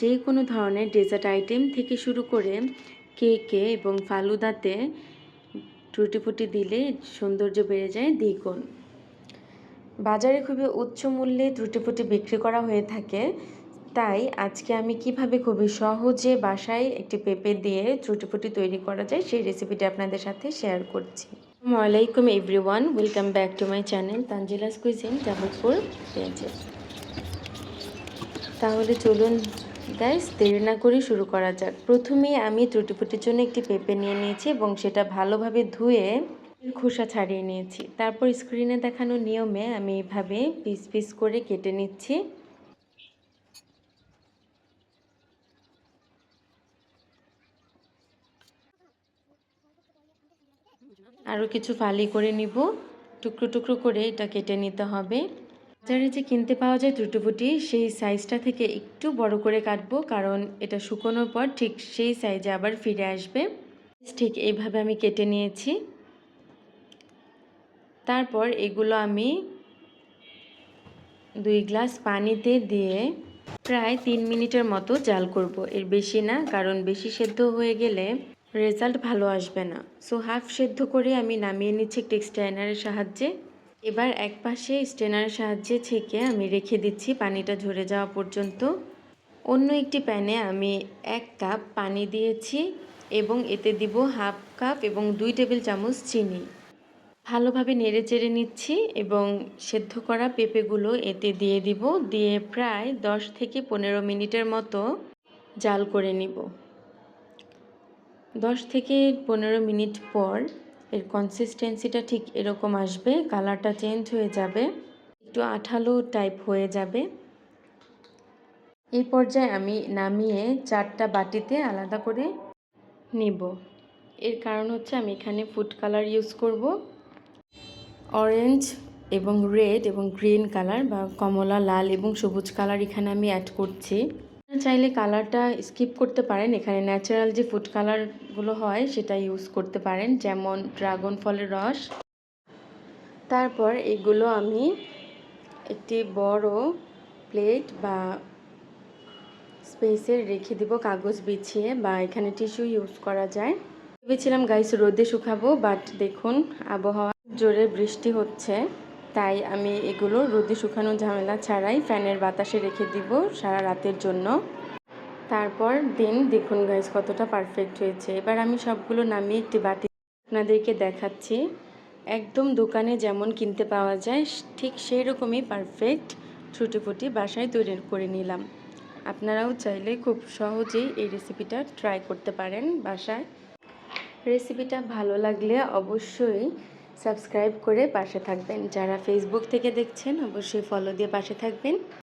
যে কোনো ধরনের ডেজার্ট আইটেম থেকে শুরু করে কেকে এবং ফালুদাতে টুটি ফুটি দিলে সৌন্দর্য বেড়ে যায় দ্বিগুণ। বাজারে খুবই উচ্চ মূল্যে ত্রুটি ফুটি বিক্রি করা হয়ে থাকে। তাই আজকে আমি কীভাবে খুবই সহজে বাসায় একটি পেঁপে দিয়ে ত্রুটিপুটি তৈরি করা যায় সেই রেসিপিটি আপনাদের সাথে শেয়ার করছি। আসসালামাইকুম everyone welcome back to my channel Tanzila's cuisine Jamalpur পেঁচে তাহলে চলুন গাইস দেরি না করে শুরু করা যাক। প্রথমে আমি ত্রুটিপুটির জন্য একটি পেঁপে নিয়ে নিয়েছি এবং সেটা ভালোভাবে ধুয়ে খোসা ছাড়িয়ে নিয়েছি। তারপর স্ক্রিনে দেখানো নিয়মে আমি এইভাবে পিস পিস করে কেটে নিচ্ছি। আরও কিছু ফালি করে নিব। টুকরো টুকরো করে এটা কেটে নিতে হবে। বাজারে যে কিনতে পাওয়া যায় টুটুপুটি সেই সাইজটা থেকে একটু বড় করে কাটবো, কারণ এটা শুকোনোর পর ঠিক সেই সাইজে আবার ফিরে আসবে। ঠিক এইভাবে আমি কেটে নিয়েছি। তারপর এগুলো আমি দুই গ্লাস পানিতে দিয়ে প্রায় তিন মিনিটের মতো জাল করব। এর বেশি না, কারণ বেশি সেদ্ধ হয়ে গেলে রেজাল্ট ভালো আসবে না। সো হাফ সেদ্ধ করে আমি নামিয়ে নিচ্ছি একটি স্ট্যানারের সাহায্যে। এবার এক পাশে স্ট্রেনারের সাহায্যে ছেঁকে আমি রেখে দিচ্ছি পানিটা ঝরে যাওয়া পর্যন্ত। অন্য একটি প্যানে আমি এক কাপ পানি দিয়েছি এবং এতে দিব হাফ কাপ এবং দুই টেবিল চামচ চিনি। ভালোভাবে নেড়ে চেড়ে নিচ্ছি এবং সেদ্ধ করা পেঁপেগুলো এতে দিয়ে দিব, দিয়ে প্রায় দশ থেকে পনেরো মিনিটের মতো জাল করে নিব। দশ থেকে পনেরো মিনিট পর এর কনসিস্টেন্সিটা ঠিক এরকম আসবে কালারটা চেঞ্জ হয়ে যাবে, একটু আঠালো টাইপ হয়ে যাবে। এই পর্যায়ে আমি নামিয়ে চারটা বাটিতে আলাদা করে নিব। এর কারণ হচ্ছে আমি এখানে ফুড কালার ইউজ করব। অরেঞ্জ এবং রেড এবং গ্রিন কালার বা কমলা, লাল এবং সবুজ কালার এখানে আমি অ্যাড করছি। চাইলে কালারটা স্কিপ করতে পারেন। এখানে ন্যাচারাল যে ফুড কালারগুলো হয়, সেটা ইউজ করতে পারেন। যেমন ড্রাগন ফলের রস। তারপর এগুলো আমি একটি বড় প্লেট বা স্পেসে রেখে দিব কাগজ বিছিয়ে বা এখানে টিস্যু ইউজ করা যায়। ভেবেছিলাম, গাইস রোদে শুকাবো বাট দেখুন, আবহাওয়া জোরে বৃষ্টি হচ্ছে। তাই আমি এগুলো রোদে শুকানো ঝামেলা ছাড়াই ফ্যানের বাতাসে রেখে দিব সারা রাতের জন্য। তারপর দিন দেখুন গাইজ কতটা পারফেক্ট হয়েছে। এবার আমি সবগুলো নামিয়ে একটি বাটি আপনাদেরকে দেখাচ্ছি। একদম দোকানে যেমন কিনতে পাওয়া যায়, ঠিক সেই রকমই পারফেক্ট ছুটি ফুটি বাসায় তৈরি করে নিলাম। আপনারাও চাইলে খুব সহজেই এই রেসিপিটা ট্রাই করতে পারেন বাসায়। রেসিপিটা ভালো লাগলে অবশ্যই সাবস্ক্রাইব করে পাশে থাকবেন। যারা ফেসবুক থেকে দেখছেন অবশ্যই ফলো দিয়ে পাশে থাকবেন।